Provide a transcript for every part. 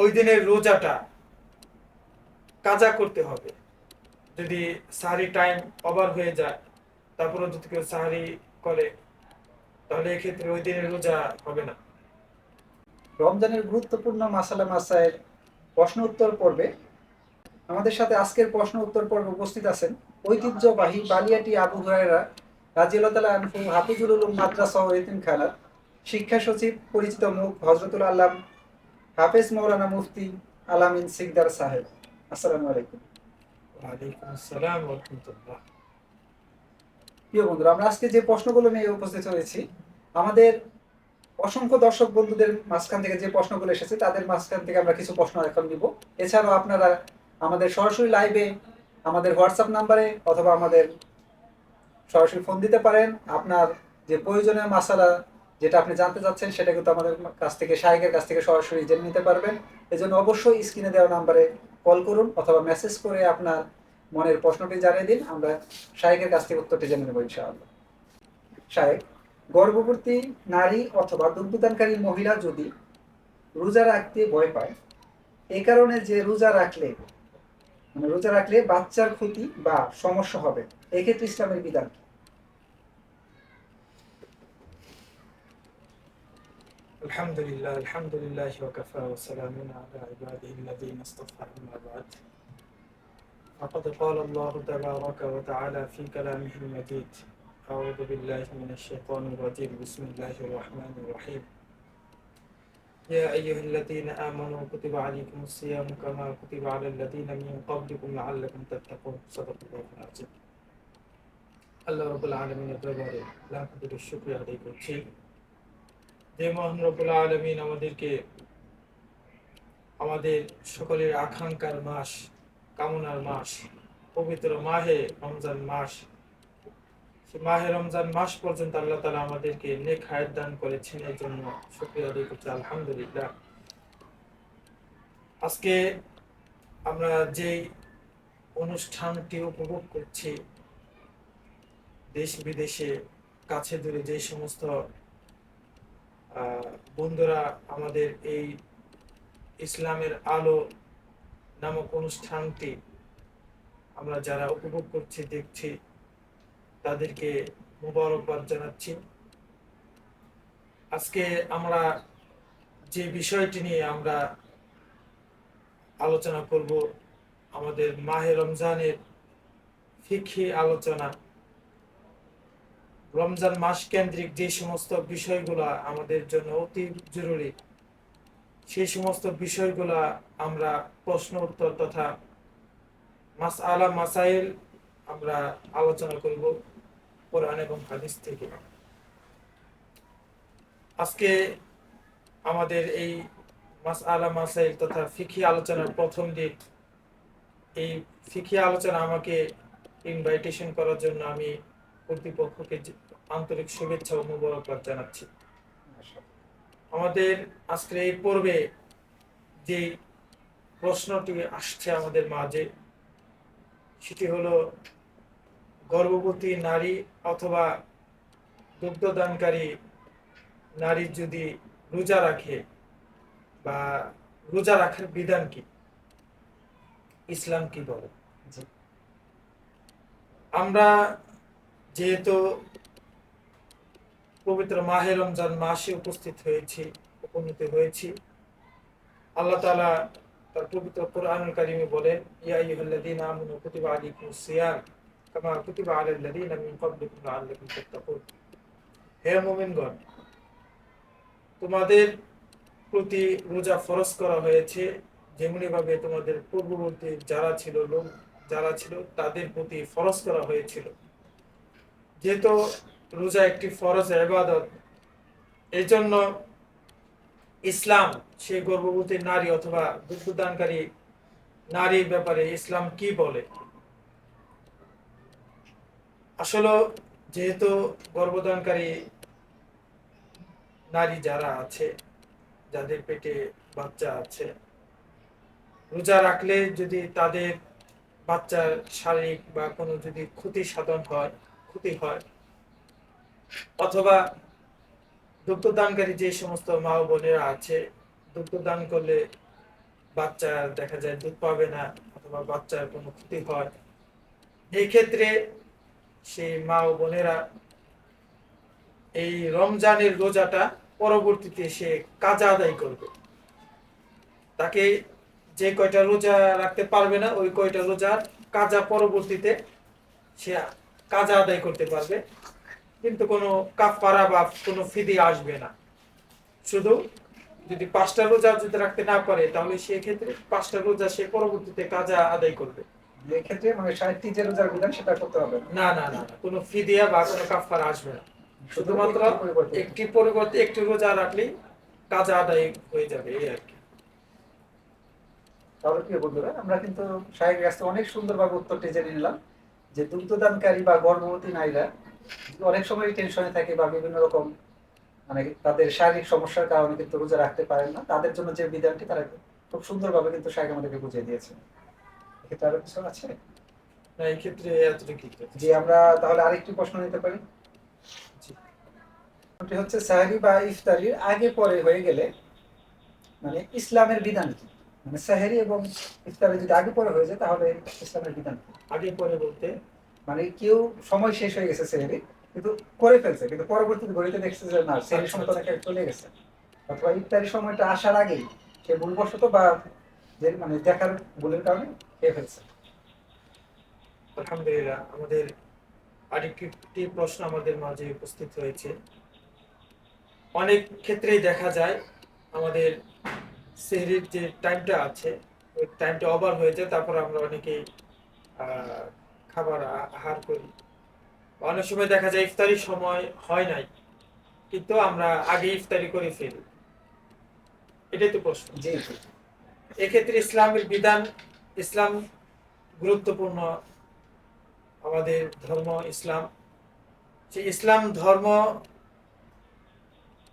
ওই দিনের রোজাটা কাজা করতে হবে। যদি সাহারি টাইম ওভার হয়ে যায় তারপরে যদি কেউ সাহারি করে, তাহলে এক্ষেত্রে ওই দিনের রোজা হবে না। রমজানের গুরুত্বপূর্ণ মাসালা মাসায়ের প্রশ্ন উত্তর পর্বে আমাদের সাথে আজকের প্রশ্ন উত্তর পর্বে উপস্থিত আছেন ঐতিহ্যবাহী বালিয়াটি আবু হুরায়রা রাজিউল্লাহ আনফু হাফিজুল মাদ্রাসা ও এতিমখানার শিক্ষা সচিব, পরিচিত মুখ হজরতুল আল্লাম হাফেজ মৌলানা মুফতি আলামিন সিকদার সাহেব আসসালামু আলাইকুম। ওয়ালাইকুম আসসালাম ওয়া রাহমাতুল্লাহ। প্রিয় বন্ধুরা আমরা আজকে যে প্রশ্নগুলো নিয়ে উপস্থিত হয়েছি আমাদের অসংখ্য দর্শক বন্ধুদের মাঝখান থেকে যে প্রশ্নগুলো এসেছে তাদের মাঝখান থেকে আমরা কিছু প্রশ্ন এখন দিব এছাড়াও আপনারা আমাদের সরাসরি লাইভে আমাদের হোয়াটসঅ্যাপ নাম্বারে অথবা আমাদের সরাসরি ফোন দিতে পারেন। আপনার যে প্রয়োজনীয় মাসালা যেটা আপনি জানতে চাচ্ছেন, সেটা কিন্তু আমাদের কাছ থেকে শাহেকের কাছ থেকে সরাসরি জেনে নিতে পারবেন। এজন্য অবশ্যই স্ক্রিনে দেওয়া নাম্বারে কল করুন অথবা মেসেজ করে আপনার মনের প্রশ্নটি জানিয়ে দিন। আমরা শাহেকের কাছ থেকে উত্তরটি জেনে নেব ইনশাআল্লাহ। শাহেক গর্ভবতী নারী অথবা দুগ্ধদানকারী মহিলা যদি রোজা রাখতে ভয় পায় এই কারণে যে রোজা রাখলে মানে রোজা রাখলে বাচ্চার ক্ষতি বা সমস্যা হবে, এক্ষেত্রে ইসলামের বিধান কি? الحمد لله الحمد لله وكفى وسلام على عباده الذين اصطفى أما بعد فقد قال الله تبارك وتعالى في كلامه المجيد أعوذ بالله من الشيطان الرجيم بسم الله الرحمن الرحيم يا أيها الذين آمنوا كتب عليكم الصيام كما كتب على الذين من قبلكم لعلكم تتقون صدق الله العظيم আল্লাহ রবুল আলমিনের দরবারে লাখ কোটি শুক্রিয়া আদায় করছি যে মহান রবুল আলমিন আমাদেরকে, আমাদের সকলের আকাঙ্ক্ষার মাস, কামনার মাস, পবিত্র মাহে রমজান মাস। মাহে রমজান মাস পর্যন্ত আল্লাহ তালা আমাদেরকে নেক হায়াত দান করেছেন এই জন্য শুক্রিয়া আদায় করছি, আলহামদুলিল্লাহ। আজকে আমরা যেই অনুষ্ঠানটি উপভোগ করছি, দেশ বিদেশে, কাছে দূরে যে সমস্ত বন্ধুরা, আমাদের এই ইসলামের আলো নামক অনুষ্ঠানটি আমরা যারা উপভোগ করছি, দেখছি, তাদেরকে মোবারকবাদ জানাচ্ছি। আজকে আমরা যে বিষয়টি নিয়ে আমরা আলোচনা করব, আমাদের মাহে রমজানের ফিখি আলোচনা। রমজান মাস কেন্দ্রিক যে সমস্ত বিষয়গুলা আমাদের জন্য অতি জরুরি, সেই সমস্ত বিষয়গুলা আমরা প্রশ্ন, উত্তর তথা মাস আলা মাসাইল আমরা আলোচনা করব কোরআন এবং হাদিস থেকে। আজকে আমাদের এই মাস আলা মাসাইল তথা ফিখি আলোচনার প্রথম দিন। এই ফিখি আলোচনা আমাকে ইনভাইটেশন করার জন্য আমি কর্তৃপক্ষকে আন্তরিক শুভেচ্ছা ও মুবারকবাদ জানাচ্ছি। আমাদের আজকের এই পর্বে যে প্রশ্নটি আসছে আমাদের মাঝে, সেটি হলো, গর্ভবতী নারী অথবা দুগ্ধদানকারী নারী যদি রোজা রাখে বা রোজা রাখার বিধান কি? ইসলাম কি বলে? আমরা যেহেতু পবিত্র মাহে রমজান মাসে উপস্থিত হয়েছি, উপনীত হয়েছি। আল্লাহ তাআলা তার পবিত্র কোরআনুল কারিমে আইয়ুহাল্লাযীনা আমানু কামা তাত্তাকুন। হে তোমাদের প্রতি রোজা ফরজ করা হয়েছে যেমনি ভাবে তোমাদের পূর্ববর্তী যারা ছিল লোক, যারা ছিল তাদের প্রতি ফরজ করা হয়েছিল। যেহেতু রোজা একটি ফরজ ইবাদত। এই জন্য ইসলাম সে গর্ভবতী নারী অথবা দুগ্ধদানকারী নারীর ব্যাপারে ইসলাম কি বলে? আসলে যেহেতু গর্ভদানকারী নারী যারা আছে, যাদের পেটে বাচ্চা আছে, রোজা রাখলে যদি তাদের বাচ্চার শারীরিক বা কোনো যদি ক্ষতি সাধন হয়, ক্ষতি হয় অথবা দুগ্ধদানকারী যে সমস্ত মা বোনেরা আছে, দুগ্ধদান করলে বাচ্চা দেখা যায় দুধ পাবে না, অথবা বাচ্চার কোনো ক্ষতি হয়। এই ক্ষেত্রে সেই মা ও বোনেরা এই রমজানের রোজাটা পরবর্তীতে সে কাজা আদায় করবে। তাকে যে কয়টা রোজা রাখতে পারবে না, ওই কয়টা রোজার কাজা পরবর্তীতে সে কাজা আদায় করতে পারবে। কিন্তু কোনো কাফারা বা কোনো ফিদি আসবে না। শুধু যদি পাঁচটা রোজা যদি রাখতে না পারে তাহলে সেক্ষেত্রে পাঁচটা রোজা সে পরবর্তীতে কাজা আদায় করবে। এক্ষেত্রে মানে যে বিধান সেটা করতে হবে না। না না কোনো ফিদিয়া বা কোনো কাফারা আসবে না। শুধুমাত্র একটি একটি পরিবর্তে একটি রোজা রাখলেই কাজা আদায় হয়ে যাবে এই আর কি। তাহলে প্রিয় বন্ধুরা আমরা কিন্তু সাহেবের কাছ থেকে অনেক সুন্দরভাবে উত্তরটি জেনে নিলাম যে দুগ্ধদানকারী বা গর্ভবতী নারীরা অনেক সময় টেনশনে থাকে বা বিভিন্ন রকম মানে তাদের শারীরিক সমস্যার কারণে কিন্তু রোজা রাখতে পারেন না। তাদের জন্য যে বিধানটি তারা খুব সুন্দরভাবে কিন্তু সাহেব আমাদেরকে বুঝিয়ে দিয়েছে। এক্ষেত্রে আরও কিছু আছে? না এই ক্ষেত্রে এতটুকু যে আমরা তাহলে আরেকটি প্রশ্ন নিতে পারি। জি। হচ্ছে সাহারি বা ইফতারির আগে পরে হয়ে গেলে মানে ইসলামের বিধান কি? মানে সাহারি এবং ইফতারি যদি আগে পরে হয়ে যায় তাহলে ইসলামের বিধান আগে পরে বলতে মানে কেউ সময় শেষ হয়ে গেছে সেহরি কিন্তু করে ফেলছে কিন্তু পরবর্তীতে ঘড়িতে দেখছে যে না সেহরি সময় তো চলে গেছে। অথবা ইফতারি সময়টা আসার আগেই সে ভুলবশত বা মানে দেখার ভুলের কারণে খেয়ে ফেলছে আলহামদুলিল্লাহ আমাদের আরেকটি প্রশ্ন আমাদের মাঝে উপস্থিত হয়েছে। অনেক ক্ষেত্রেই দেখা যায় আমাদের সেহরির যে টাইমটা আছে ওই টাইমটা ওভার হয়ে যায় তারপর আমরা অনেকেই আহ, খাবার আহার করি। অনেক সময় দেখা যায় ইফতারির সময় হয় নাই কিন্তু আমরা আগে ইফতারি করে ফেলি। এটাই তো প্রশ্ন। এক্ষেত্রে ইসলামের বিধান ইসলাম গুরুত্বপূর্ণ। আমাদের ধর্ম ইসলাম। সেই ইসলাম ধর্ম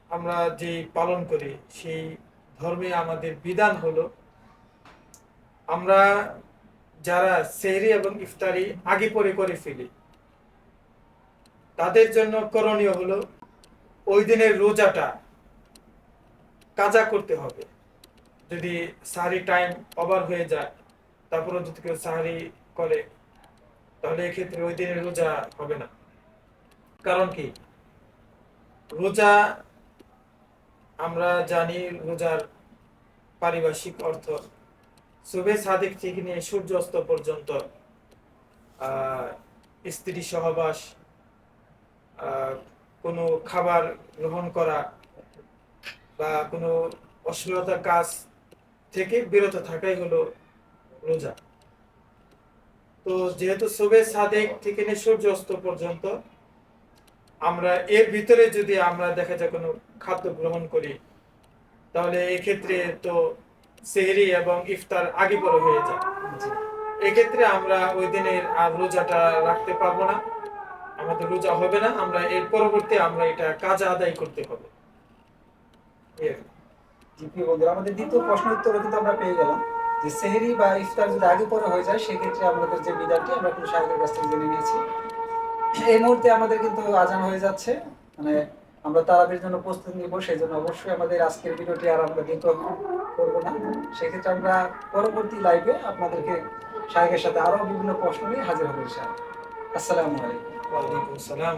আমরা যে পালন করি সেই ধর্মে আমাদের বিধান হলো আমরা যারা সেহরি এবং ইফতারি আগে পরে করে ফেলি। তাদের জন্য করণীয় হলো ওই দিনের রোজাটা কাজা করতে হবে। যদি সাহারি টাইম ওভার হয়ে যায় তারপরে যদি কেউ সাহারি করে, তাহলে এক্ষেত্রে ওই দিনের রোজা হবে না। কারণ কি? রোজা আমরা জানি, রোজার পারিভাষিক অর্থ শুভে সাদিক থেকে নিয়ে সূর্য অস্ত পর্যন্ত স্ত্রী সহবাস কোনো খাবার গ্রহণ করা বা কোনো অশ্লীলতার কাজ থেকে বিরত থাকাই হলো রোজা। তো যেহেতু শুভে সাদেক থেকে নিয়ে সূর্য অস্ত পর্যন্ত, আমরা এর ভিতরে যদি আমরা দেখা যায় কোনো খাদ্য গ্রহণ করি, তাহলে এক্ষেত্রে তো সেহরি এবং ইফতার আগে পরে হয়ে যায়। এক্ষেত্রে আমরা ওই দিনের আর রোজাটা রাখতে পারব না। আমাদের রোজা হবে না, আমরা এর পরবর্তী আমরা এটা কাজা আদায় করতে হবে আমাদের দ্বিতীয় প্রশ্ন উত্তরও কিন্তু আমরা পেয়ে গেলাম। যে সেহরি বা ইফতার যদি আগে পরে হয়ে যায়, সেক্ষেত্রে আমাদের যে আমরা সাহেবের কাছ থেকে জেনে নিয়েছি। এই মুহূর্তে আমাদের কিন্তু আজান হয়ে যাচ্ছে। মানে আমরা তারাবির জন্য প্রস্তুতি নিব সেই জন্য অবশ্যই আমাদের আজকের ভিডিওটি আর আমরা দ্বিতীয় করব না। সেক্ষেত্রে আমরা পরবর্তী লাইভে আপনাদেরকে সাহেবের সাথে আরও বিভিন্ন প্রশ্ন নিয়ে হাজির হব ইনশাআল্লাহ। আসসালামু আলাইকুম। ওয়ালাইকুম আসসালাম।